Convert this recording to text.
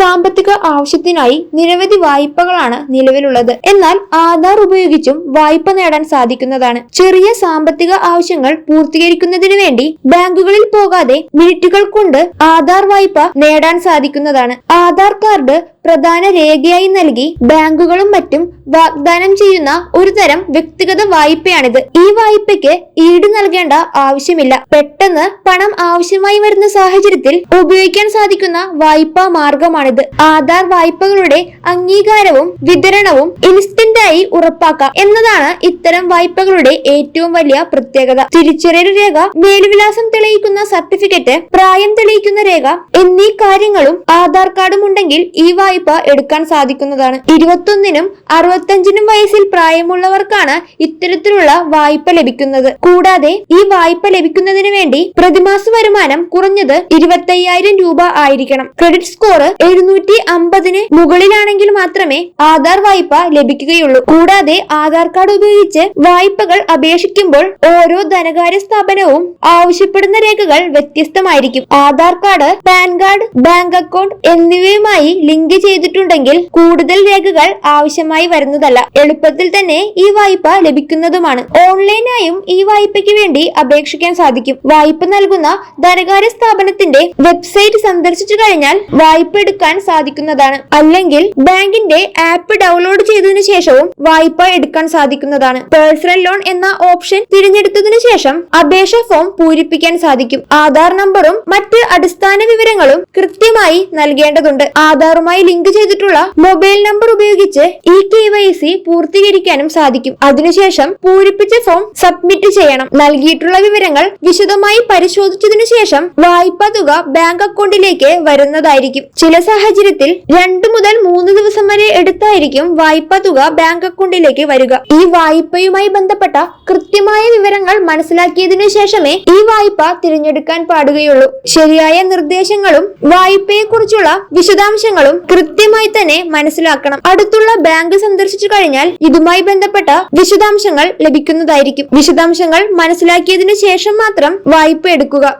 സാമ്പത്തിക ആവശ്യത്തിനായി നിരവധി വായ്പകളാണ് നിലവിലുള്ളത്. എന്നാൽ ആധാർ ഉപയോഗിച്ചും വായ്പ നേടാൻ സാധിക്കുന്നതാണ്. ചെറിയ സാമ്പത്തിക ആവശ്യങ്ങൾ പൂർത്തീകരിക്കുന്നതിന് വേണ്ടി ബാങ്കുകളിൽ പോകാതെ മിനിറ്റുകൾ കൊണ്ട് ആധാർ വായ്പ നേടാൻ സാധിക്കുന്നതാണ്. ആധാർ കാർഡ് പ്രധാന രേഖയായി നൽകി ബാങ്കുകളും മറ്റും വാഗ്ദാനം ചെയ്യുന്ന ഒരു തരം വ്യക്തിഗത വായ്പയാണിത്. ഈ വായ്പയ്ക്ക് ഈട് നൽകേണ്ട ആവശ്യമില്ല. പെട്ടെന്ന് പണം ആവശ്യമായി വരുന്ന സാഹചര്യത്തിൽ ഉപയോഗിക്കാൻ സാധിക്കുന്ന വായ്പാ മാർഗമാണിത് ആധാർ വായ്പകളുടെ അംഗീകാരവും വിതരണവും ഇൻസ്റ്റന്റ് ആയി ഉറപ്പാക്കാം എന്നതാണ് ഇത്തരം വായ്പകളുടെ ഏറ്റവും വലിയ പ്രത്യേകത. തിരിച്ചറിയൽ രേഖ മേൽവിലാസം തെളിയിക്കുന്ന സർട്ടിഫിക്കറ്റ് പ്രായം തെളിയിക്കുന്ന രേഖ എന്നീ കാര്യങ്ങളും ആധാർ കാർഡും ഉണ്ടെങ്കിൽ ഈ വായ്പ എടുക്കാൻ സാധിക്കുന്നതാണ്. ഇരുപത്തൊന്നിനും അറുപത്തഞ്ചിനും വയസ്സിൽ പ്രായമുള്ളവർക്കാണ് ഇത്തരത്തിലുള്ള വായ്പ ലഭിക്കുന്നത്. കൂടാതെ ഈ വായ്പ ലഭിക്കുന്നതിന് വേണ്ടി പ്രതിമാസ വരുമാനം കുറഞ്ഞത് ഇരുപത്തയ്യായിരം രൂപ ആയിരിക്കണം. ക്രെഡിറ്റ് സ്കോർ എഴുന്നൂറ്റി അമ്പതിന് മുകളിലാണെങ്കിൽ മാത്രമേ ആധാർ വായ്പ ലഭിക്കുകയുള്ളൂ. കൂടാതെ ആധാർ കാർഡ് ഉപയോഗിച്ച് വായ്പകൾ അപേക്ഷിക്കുമ്പോൾ ഓരോ ധനകാര്യ സ്ഥാപനവും ആവശ്യപ്പെടുന്ന രേഖകൾ വ്യത്യസ്തമായിരിക്കും. Aadhaar card PAN card bank account എന്നിവയുമായി ലിങ്ക് ചെയ്തിട്ടുണ്ടെങ്കിൽ കൂടുതൽ രേഖകൾ ആവശ്യമായി വരുന്നതല്ല. എളുപ്പത്തിൽ തന്നെ ഈ വായ്പ ലഭിക്കുന്നതുമാണ്. ഓൺലൈനായും ഈ വായ്പയ്ക്ക് വേണ്ടി അപേക്ഷിക്കാൻ സാധിക്കും. വായ്പ നൽകുന്ന ധനകാര്യ സ്ഥാപനത്തിന്റെ വെബ്സൈറ്റ് സന്ദർശിച്ചു കഴിഞ്ഞാൽ വായ്പ എടുക്കാൻ സാധിക്കുന്നതാണ്. അല്ലെങ്കിൽ ബാങ്കിന്റെ ആപ്പ് ഡൗൺലോഡ് ചെയ്തതിനു ശേഷവും വായ്പ എടുക്കാൻ സാധിക്കുന്നതാണ്. പേഴ്സണൽ ലോൺ എന്ന ഓപ്ഷൻ തിരഞ്ഞെടുത്തതിനു ശേഷം അപേക്ഷ ഫോം പൂരിപ്പിക്കാൻ സാധിക്കും. ആധാർ നമ്പറും മറ്റ് അടിസ്ഥാന വിവരങ്ങളും കൃത്യമായി നൽകേണ്ടതുണ്ട്. ആധാറുമായി ലിങ്ക് ചെയ്തിട്ടുള്ള മൊബൈൽ നമ്പർ ഉപയോഗിച്ച് ഇ കെ വൈ സി പൂർത്തീകരിക്കാനും സാധിക്കും. അതിനുശേഷം പൂരിപ്പിച്ച ഫോം സബ്മിറ്റ് ചെയ്യണം. നൽകിയിട്ടുള്ള വിവരങ്ങൾ വിശദമായി പരിശോധിച്ചതിനു ശേഷം വായ്പാ തുക ബാങ്ക് അക്കൗണ്ടിലേക്ക് വരുന്നതായിരിക്കും. ചില സാഹചര്യത്തിൽ രണ്ടു മുതൽ മൂന്ന് ദിവസം വരെ എടുത്തായിരിക്കും വായ്പാ തുക ബാങ്ക് അക്കൗണ്ടിലേക്ക് വരിക. ഈ വായ്പയുമായി ബന്ധപ്പെട്ട കൃത്യമായ വിവരങ്ങൾ മനസ്സിലാക്കിയതിനു ശേഷമേ ഈ വായ്പ തിരഞ്ഞെടുക്കാൻ പാടുകയുള്ളൂ. ശരിയായ നിർദ്ദേശങ്ങളും വായ്പയെ കുറിച്ചുള്ള വിശദാംശങ്ങളും കൃത്യമായി തന്നെ മനസ്സിലാക്കണം. അടുത്തുള്ള ബാങ്ക് സന്ദർശിച്ചു കഴിഞ്ഞാൽ ഇതുമായി ബന്ധപ്പെട്ട വിശദാംശങ്ങൾ ലഭിക്കുന്നതായിരിക്കും. വിശദാംശങ്ങൾ മനസ്സിലാക്കിയതിനു ശേഷം മാത്രം വായ്പ എടുക്കുക.